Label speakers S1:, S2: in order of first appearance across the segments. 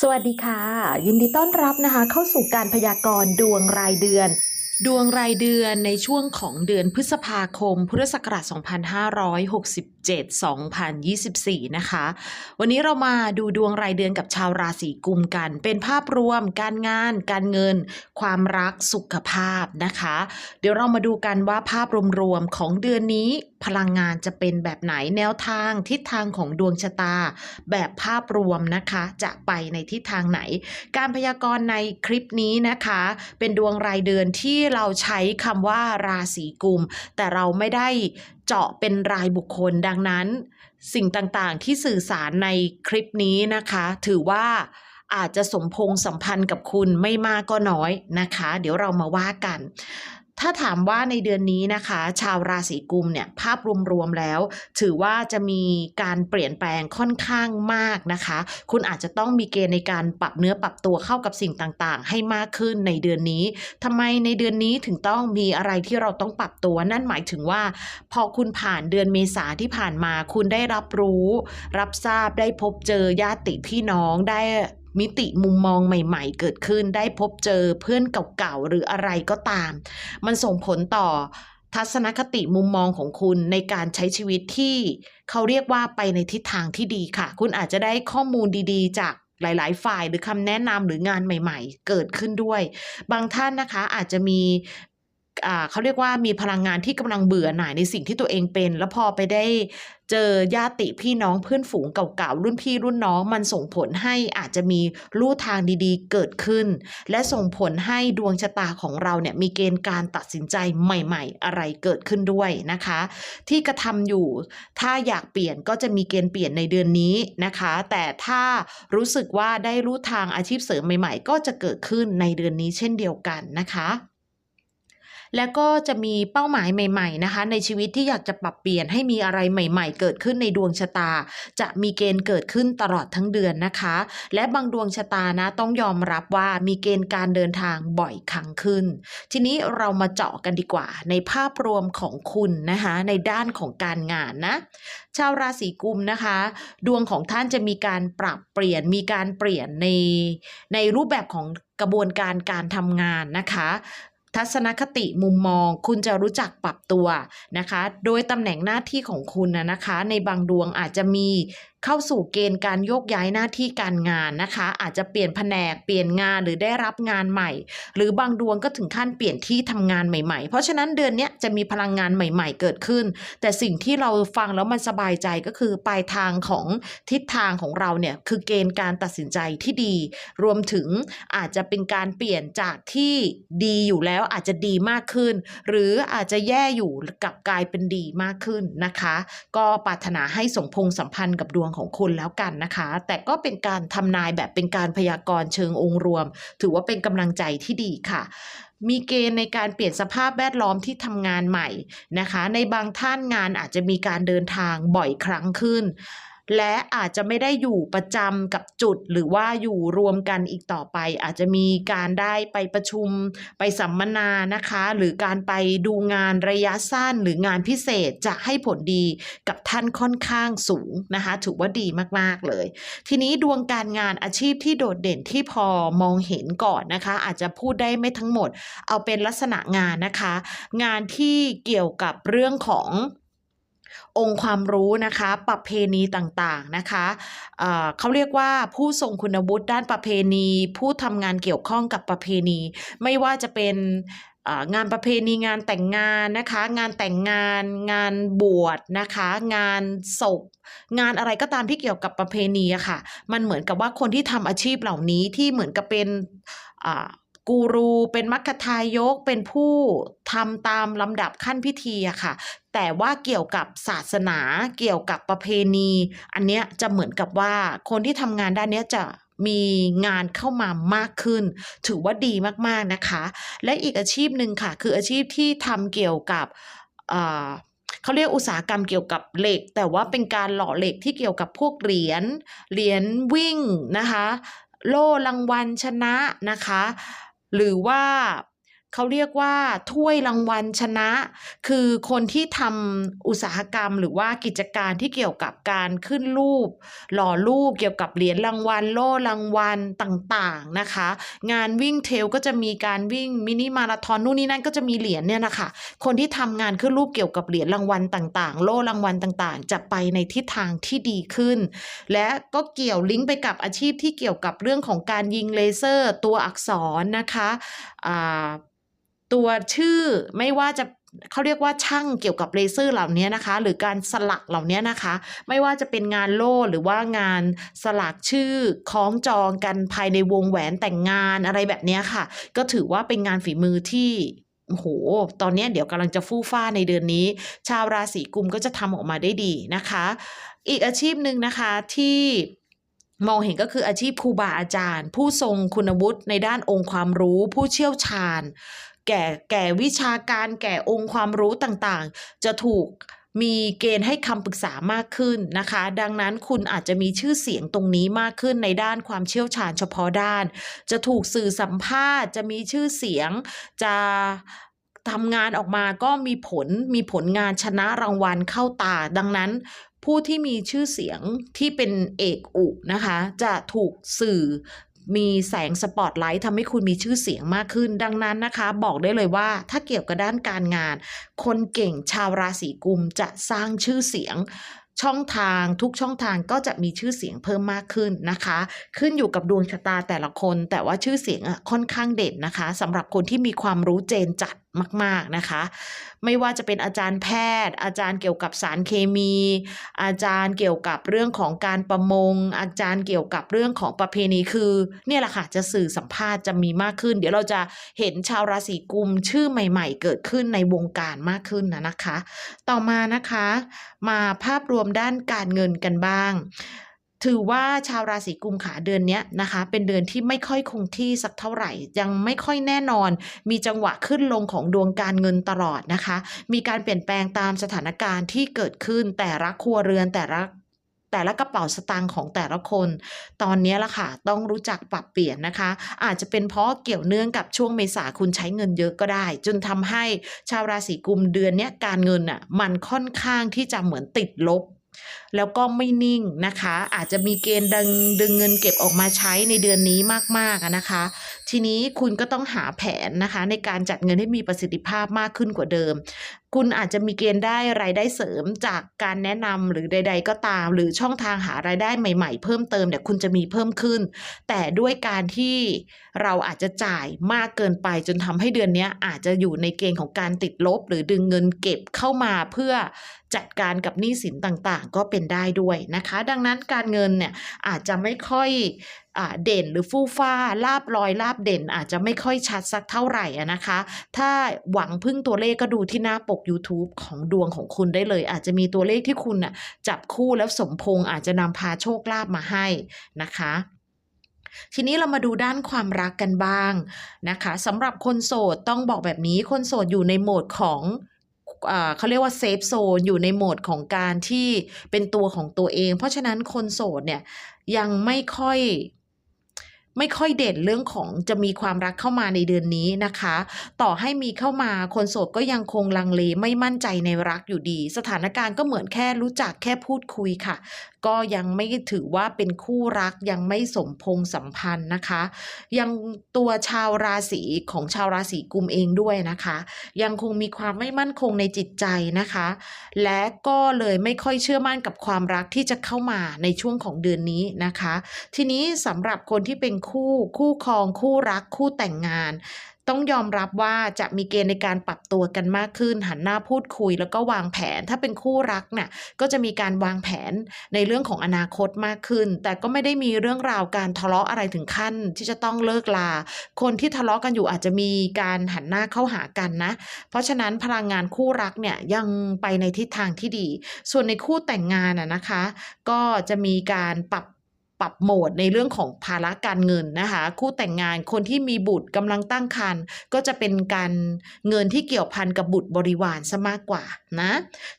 S1: สวัสดีค่ะ ยินดีต้อนรับนะคะ เข้าสู่การพยากรณ์ดวงรายเดือน ดวงรายเดือนในช่วงของเดือนพฤษภาคม พุทธศักราช 7 2024 นะคะ วันนี้เรามาดูดวงรายเดือนกับชาวราศีกุมกัน เป็นภาพรวม การงาน การเงิน ความรักสุขภาพนะคะ เดี๋ยวเรามาดูกันว่าภาพรวมๆของเดือนนี้พลังงานจะเป็นแบบไหนแนวทางทิศทางของดวงชะตา แบบภาพรวมนะคะ จะไปในทิศทางไหน การพยากรณ์ในคลิปนี้นะคะ เป็นดวงรายเดือนที่เราใช้คำว่าราศีกุม แต่เราไม่ได้ เจาะเป็นรายบุคคลดังนั้น สิ่งต่างๆที่สื่อสารในคลิปนี้นะคะ ถือว่าอาจจะสมพงสัมพันธ์กับคุณไม่มากก็น้อยนะคะ เดี๋ยวเรามาว่ากัน ถ้าถามว่าในเดือนนี้นะคะ ชาวราศีกุมเนี่ยภาพรวมๆแล้ว ถือว่าจะมีการเปลี่ยนแปลงค่อนข้างมากนะคะ คุณอาจจะต้องมีเกณฑ์ในการปรับเนื้อปรับตัวเข้ากับสิ่งต่างๆ ให้มากขึ้นในเดือนนี้ทำไมในเดือนนี้ถึงต้องมีอะไรที่เราต้องปรับตัว นั่นหมายถึงว่า พอคุณผ่านเดือนเมษาที่ผ่านมา คุณได้รับรู้ รับทราบได้พบเจอญาติพี่น้องได้ มิติมุมมองใหม่ๆ เกิดขึ้นได้พบเจอเพื่อนเก่าๆหรืออะไรก็ตาม มันส่งผลต่อทัศนคติมุมมองของคุณในการใช้ชีวิตที่เขาเรียกว่าไปในทิศทางที่ดีค่ะ คุณอาจจะได้ข้อมูลดีๆ จากหลาย ๆ ฝ่ายหรือคำแนะนำหรืองานใหม่ ๆ เกิดขึ้นด้วย บางท่านนะคะอาจจะมี เขาเรียกว่ามีพลังงานที่กำลังเบื่อหน่ายในสิ่งที่ตัวเองเป็น แล้วพอไปได้เจอญาติพี่น้องเพื่อนฝูงเก่าๆรุ่นพี่รุ่นน้องมันส่งผลให้อาจจะมีลู่ทางดีๆ เกิดขึ้น และส่งผลให้ดวงชะตาของเราเนี่ยมีเกณฑ์การตัดสินใจใหม่ ๆ อะไรเกิดขึ้นด้วยนะคะ ที่กระทำอยู่ถ้าอยากเปลี่ยนก็จะมีเกณฑ์เปลี่ยนในเดือนนี้นะคะ แต่ถ้ารู้สึกว่าได้รู้ทางอาชีพเสริมใหม่ ๆ ก็จะเกิดขึ้นในเดือนนี้เช่นเดียวกันนะคะ แล้วก็จะมีเป้าหมายใหม่ๆนะคะ ในชีวิตที่อยากจะปรับเปลี่ยนให้มีอะไรใหม่ๆ เกิดขึ้นในดวงชะตา จะมีเกณฑ์เกิดขึ้นตลอดทั้งเดือนนะคะ และบางดวงชะตานะต้องยอมรับว่ามีเกณฑ์การเดินทางบ่อยครั้งขึ้น ทีนี้เรามาเจาะกันดีกว่า ในภาพรวมของคุณนะคะในด้านของการงานนะชาวราศีกุมนะคะ ดวงของท่านจะมีการปรับเปลี่ยนมีการเปลี่ยนในในรูปแบบของกระบวนการการทำงานนะคะ ทัศนคติมุมมอง คุณจะรู้จักปรับตัวนะคะ โดยตำแหน่งหน้าที่ของคุณนะนะคะ ในบางดวงอาจจะมี เข้าสู่เกณฑ์การโยกย้ายหน้าที่การงานนะคะ อาจจะเปลี่ยนแผนกเปลี่ยนงานหรือได้รับงานใหม่ หรือบางดวงก็ถึงขั้นเปลี่ยนที่ทำงานใหม่ๆ เพราะฉะนั้นเดือนนี้จะมีพลังงานใหม่ ๆ เกิดขึ้น แต่สิ่งที่เราฟังแล้วมันสบายใจก็คือปลายทางของทิศทางของเราเนี่ยคือเกณฑ์การตัดสินใจที่ดี รวมถึงอาจจะเป็นการเปลี่ยนจากที่ดีอยู่แล้วอาจจะดีมากขึ้น หรืออาจจะแย่อยู่กับกลายเป็นดีมากขึ้นนะคะ ก็ปรารถนาให้สมพงสัมพันธ์กับดวงของคุณแล้วกันนะคะ แต่ก็เป็นการทำนายแบบเป็นการพยากรณ์เชิงองค์รวม ถือว่าเป็นกำลังใจที่ดีค่ะมีเกณฑ์ในการเปลี่ยนสภาพแวดล้อมที่ทำงานใหม่นะคะ ในบางท่านงานอาจจะมีการเดินทางบ่อยครั้งขึ้น และอาจจะไม่ได้อยู่ประจำกับจุดหรือว่าอยู่รวมกันอีกต่อไป อาจจะมีการได้ไปประชุมไปสัมมนานะคะ หรือการไปดูงานระยะสั้นหรืองานพิเศษจะให้ผลดีกับท่านค่อนข้างสูงนะคะ ถือว่าดีมากๆเลย ทีนี้ดวงการงานอาชีพที่โดดเด่นที่พอมองเห็นก่อนนะคะ อาจจะพูดได้ไม่ทั้งหมด เอาเป็นลักษณะงานนะคะ งานที่เกี่ยวกับเรื่องของ องค์ความรู้นะคะประเพณีต่างๆนะคะเเขาเรียกว่าผู้ทรงคุณวุฒิด้านประเพณี ผู้ทำงานเกี่ยวข้องกับประเพณี ไม่ว่าจะเป็นงานประเพณีงานแต่งงานนะคะ งานแต่งงานงานบวชนะคะ งานศพงานอะไรก็ตามที่เกี่ยวกับประเพณีอะค่ะ มันเหมือนกับว่าคนที่ทำอาชีพเหล่านี้ที่เหมือนกับเป็น กูรูเป็นมัคคทายกเป็นผู้ทำตามลำดับขั้นพิธีอะค่ะ แต่ว่าเกี่ยวกับศาสนาเกี่ยวกับประเพณี อันเนี้ยจะเหมือนกับว่าคนที่ทำงานด้านเนี้ยจะมีงานเข้ามามากขึ้น ถือว่าดีมากๆนะคะ และอีกอาชีพหนึ่งค่ะ คืออาชีพที่ทำเกี่ยวกับเขาเรียกอุตสาหกรรมเกี่ยวกับเหล็ก แต่ว่าเป็นการหล่อเหล็กที่เกี่ยวกับพวกเหรียญเหรียญวิ่งนะคะ โล่รางวัลชนะนะคะ หรือว่า เขาเรียกว่าถ้วยรางวัลชนะ คือคนที่ทำอุตสาหกรรม หรือว่ากิจการที่เกี่ยวกับการขึ้นรูป หล่อรูปเกี่ยวกับเหรียญรางวัล โล่รางวัลต่างๆนะคะ งานวิ่งเทลก็จะมีการวิ่งมินิมาราธอนนู่นนี่นั่นก็จะมีเหรียญเนี่ยนะคะคนที่ทำงานขึ้นรูปเกี่ยวกับเหรียญรางวัลต่างๆ โล่รางวัลต่างๆ จะไปในทิศทางที่ดีขึ้น และก็เกี่ยวลิงก์ไปกับอาชีพที่เกี่ยวกับเรื่องของการยิงเลเซอร์ตัวอักษรนะคะอ่า ตัวชื่อไม่ว่าจะเขาเรียกว่าช่างเกี่ยวกับเลเซอร์เหล่านี้นะคะ หรือการสลักเหล่านี้นะคะ ไม่ว่าจะเป็นงานโล่หรือว่างานสลักชื่อคล้องจองกันภายในวงแหวนแต่งงานอะไรแบบนี้ค่ะ ก็ถือว่าเป็นงานฝีมือที่โห ตอนนี้เดี๋ยวกำลังจะฟู่ฟ้าในเดือนนี้ ชาวราศีกุมก็จะทำออกมาได้ดีนะคะ อีกอาชีพหนึ่งนะคะที่ มองเห็นก็คืออาชีพครูบาอาจารย์ ผู้ทรงคุณวุฒิในด้านองค์ความรู้ ผู้เชี่ยวชาญ แก่แก่วิชาการแก่องค์ความรู้ต่างๆ จะถูกมีเกณฑ์ให้คำปรึกษามากขึ้นนะคะ ดังนั้นคุณอาจจะมีชื่อเสียงตรงนี้มากขึ้นในด้านความเชี่ยวชาญเฉพาะด้าน จะถูกสื่อสัมภาษณ์ จะมีชื่อเสียงจะทำงานออกมาก็มีผลมีผลงานชนะรางวัลเข้าตา ดังนั้น ผู้ที่มีชื่อเสียงที่เป็นเอกอุนะคะ จะถูกสื่อมีแสงสปอตไลท์ทำให้คุณมีชื่อเสียงมากขึ้น ดังนั้นนะคะ บอกได้เลยว่าถ้าเกี่ยวกับด้านการงาน คนเก่งชาวราศีกุมจะสร้างชื่อเสียงช่องทางทุกช่องทางก็จะมีชื่อเสียงเพิ่มมากขึ้นนะคะ ขึ้นอยู่กับดวงชะตาแต่ละคน แต่ว่าชื่อเสียงอะค่อนข้างเด่นนะคะสำหรับคนที่มีความรู้เจนจัด มาก ๆ นะคะ ไม่ว่าจะเป็นอาจารย์แพทย์ อาจารย์เกี่ยวกับสารเคมี อาจารย์เกี่ยวกับเรื่องของการประมง อาจารย์เกี่ยวกับเรื่องของประเพณีคือ เนี่ยแหละค่ะจะสื่อสัมภาษณ์จะมีมากขึ้น เดี๋ยวเราจะเห็นชาวราศีกุมชื่อใหม่ ๆ เกิดขึ้นในวงการมากขึ้นนะนะคะ ต่อมานะคะ มาภาพรวมด้านการเงินกันบ้าง ถือว่าชาวราศีกุมขาเดือนนี้นะคะ เป็นเดือนที่ไม่ค่อยคงที่สักเท่าไหร่ ยังไม่ค่อยแน่นอน มีจังหวะขึ้นลงของดวงการเงินตลอดนะคะ มีการเปลี่ยนแปลงตามสถานการณ์ที่เกิดขึ้นแต่ละครัวเรือนแต่ละแต่ละกระเป๋าสตางค์ของแต่ละคน ตอนนี้ละค่ะ ต้องรู้จักปรับเปลี่ยนนะคะ อาจจะเป็นเพราะเกี่ยวเนื่องกับช่วงเมษาคุณใช้เงินเยอะก็ได้ จนทำให้ชาวราศีกุมเดือนนี้การเงินอะมันค่อนข้างที่จะเหมือนติดลบ แล้วก็ไม่นิ่งนะคะ อาจจะมีเกณฑ์ดึงดึงเงินเก็บออกมาใช้ในเดือนนี้มากๆากนะคะ ทีนี้คุณก็ต้องหาแผนนะคะ ในการจัดเงินให้มีประสิทธิภาพมากขึ้นกว่าเดิม คุณอาจจะมีเกณฑ์ได้รายได้เสริมจากการแนะนำหรือใด ๆ ก็ตาม หรือช่องทางหารายได้ใหม่ ๆ เพิ่มเติมเนี่ยคุณจะมีเพิ่มขึ้น แต่ด้วยการที่เราอาจจะจ่ายมากเกินไปจนทำให้เดือนนี้อาจจะอยู่ในเกณฑ์ของการติดลบ หรือดึงเงินเก็บเข้ามาเพื่อจัดการกับหนี้สินต่างๆ ก็เป็นได้ด้วยนะคะ ดังนั้นการเงินเนี่ยอาจจะไม่ค่อย เด่นหรือฟู่ฟ้าลาบลอยลาบเด่นอาจจะไม่ค่อยชัดสักเท่าไหร่นะคะ ถ้าหวังพึ่งตัวเลขก็ดูที่หน้าปก YouTube ของดวงของคุณได้เลย อาจจะมีตัวเลขที่คุณจับคู่แล้วสมพงอาจจะนำพาโชคลาภมาให้นะคะทีนี้เรามาดูด้านความรักกันบ้างนะคะสำหรับคนโสดต้องบอกแบบนี้คนโสดอยู่ในโหมดของเขาเรียกว่าเซฟโซนอยู่ในโหมดของการที่เป็นตัวของตัวเอง เพราะฉะนั้นคนโสดเนี่ยยังไม่ค่อย ไม่ค่อยเด่นเรื่องของจะมีความรักเข้ามาในเดือนนี้นะคะ ต่อให้มีเข้ามาคนโสดก็ยังคงลังเลไม่มั่นใจในรักอยู่ดี สถานการณ์ก็เหมือนแค่รู้จักแค่พูดคุยค่ะ ก็ยังไม่ถือว่าเป็นคู่รักยังไม่สมพงษ์สัมพันธ์นะคะ ยังตัวชาวราศีของชาวราศีกุมเองด้วยนะคะ ยังคงมีความไม่มั่นคงในจิตใจนะคะ และก็เลยไม่ค่อยเชื่อมั่นกับความรักที่จะเข้ามาในช่วงของเดือนนี้นะคะ ทีนี้สำหรับคนที่เป็นคู่ คู่ครอง คู่รัก คู่แต่งงาน ต้องยอมรับว่าจะมีเกณฑ์ในการปรับตัวกันมากขึ้น หันหน้าพูดคุยแล้วก็วางแผน ถ้าเป็นคู่รักเนี่ยก็จะมีการวางแผนในเรื่องของอนาคตมากขึ้น แต่ก็ไม่ได้มีเรื่องราวการทะเลาะอะไรถึงขั้น ที่จะต้องเลิกลา คนที่ทะเลาะกันอยู่อาจจะมีการหันหน้าเข้าหากันนะ เพราะฉะนั้นพลังงานคู่รักเนี่ยยังไปในทิศทางที่ดี ส่วนในคู่แต่งงานอะนะคะ ก็จะมีการปรับ ปรับโหมดในเรื่องของภาระการเงินนะคะ คู่แต่งงานคนที่มีบุตรกำลังตั้งครรภ์ก็จะเป็นการเงินที่เกี่ยวพันกับบุตรบริวารซะมากกว่านะ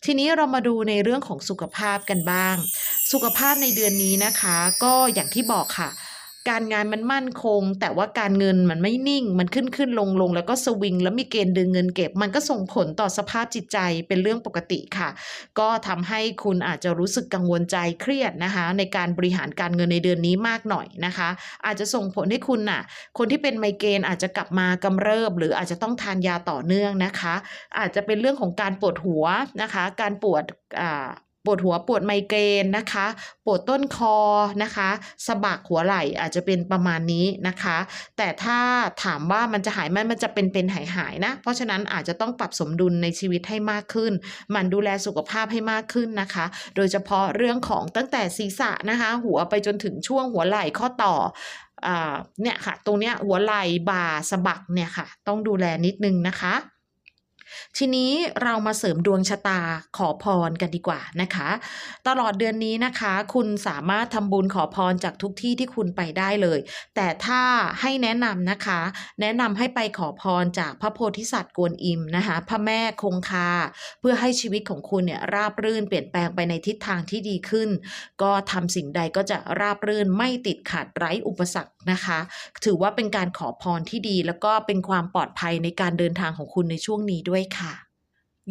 S1: ทีนี้เรามาดูในเรื่องของสุขภาพกันบ้าง สุขภาพในเดือนนี้นะคะ ก็อย่างที่บอกค่ะ การงานมันมั่นคง แต่ว่าการเงินมันไม่นิ่ง มันขึ้นขึ้นลงลงแล้วก็สวิง แล้วมีเกณฑ์ดึงเงินเก็บ มันก็ส่งผลต่อสภาพจิตใจเป็นเรื่องปกติค่ะ ก็ทำให้คุณอาจจะรู้สึกกังวลใจเครียดนะคะ ในการบริหารการเงินในเดือนนี้มากหน่อยนะคะ อาจจะส่งผลให้คุณน่ะ คนที่เป็นไมเกรนอาจจะกลับมากำเริบ หรืออาจจะต้องทานยาต่อเนื่องนะคะ อาจจะเป็นเรื่องของการปวดหัวนะคะ การปวดอ่า ปวดหัวปวดไมเกรนนะคะ ปวดต้นคอนะคะสะบักหัวไหล่อาจจะเป็นประมาณนี้นะคะ แต่ถ้าถามว่ามันจะหายไหมมันจะเป็นเป็นหายหายๆนะ เพราะฉะนั้นอาจจะต้องปรับสมดุลในชีวิตให้มากขึ้นหมันดูแลสุขภาพให้มากขึ้นนะคะ โดยเฉพาะเรื่องของตั้งแต่ศีรษะนะคะ หัวไปจนถึงช่วงหัวไหล่ข้อต่อเนี่ยค่ะ ตรงเนี้ยหัวไหล่บ่าสะบักเนี่ยค่ะ ต้องดูแลนิดนึงนะคะ ทีนี้เรามาเสริมดวงชะตาขอพรกันดีกว่านะคะ ตลอดเดือนนี้นะคะ คุณสามารถทำบุญขอพรจากทุกที่ที่คุณไปได้เลย แต่ถ้าให้แนะนำนะคะ แนะนำให้ไปขอพรจากพระโพธิสัตว์กวนอิมนะคะพระแม่คงคา เพื่อให้ชีวิตของคุณเนี่ยราบรื่นเปลี่ยนแปลงไปในทิศทางที่ดีขึ้น ก็ทำสิ่งใดก็จะราบรื่นไม่ติดขัดไร้อุปสรรคนะคะ ถือว่าเป็นการขอพรที่ดี แล้วก็เป็นความปลอดภัยในการเดินทางของคุณในช่วงนี้ด้วยค่ะ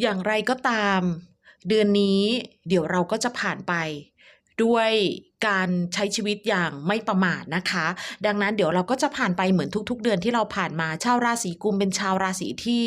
S1: อย่างไรก็ตาม เดือนนี้เดี๋ยวเราก็จะผ่านไป ด้วยการใช้ชีวิตอย่างไม่ประมาทนะคะ ดังนั้นเดี๋ยวเราก็จะผ่านไปเหมือนทุก ๆ เดือนที่เราผ่านมาชาวราศีกุมเป็นชาวราศีที่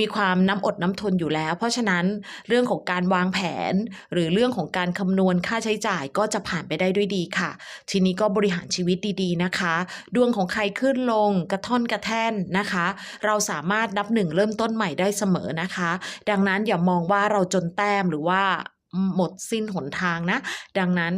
S1: มีความน้ำอดน้ำทนอยู่แล้ว เพราะฉะนั้นเรื่องของการวางแผน หรือเรื่องของการคำนวณค่าใช้จ่ายก็จะผ่านไปได้ด้วยดีค่ะ ทีนี้ก็บริหารชีวิตดีๆนะคะ ดวงของใครขึ้นลงกระท่อนกระแท่นนะคะ เราสามารถนับหนึ่งเริ่มต้นใหม่ได้เสมอนะคะ ดังนั้นอย่ามองว่าเราจนแต้มหรือว่า หมดสิ้นหนทางนะ ดังนั้น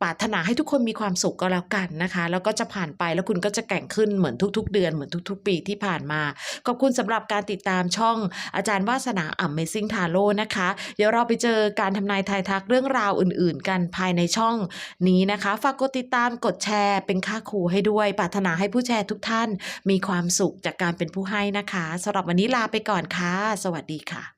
S1: ปรารถนาให้ทุกคนมีความสุขก็แล้วกันนะคะ แล้วก็จะผ่านไปแล้วคุณก็จะแก่งขึ้นเหมือนทุก ๆ เดือนเหมือนทุก ๆ ปีที่ผ่านมา ขอบคุณสำหรับการติดตามช่องอาจารย์วาสนา Amazing Tarot นะคะ เดี๋ยวเราไปเจอการทำนายทายทักเรื่องราวอื่น ๆ กันภายในช่องนี้นะคะ ฝากกดติดตามกดแชร์เป็นค่าครูให้ด้วย ปรารถนาให้ผู้แชร์ทุกท่าน มีความสุขจากการเป็นผู้ให้นะคะสำหรับวันนี้ลาไปก่อนค่ะ สวัสดีค่ะ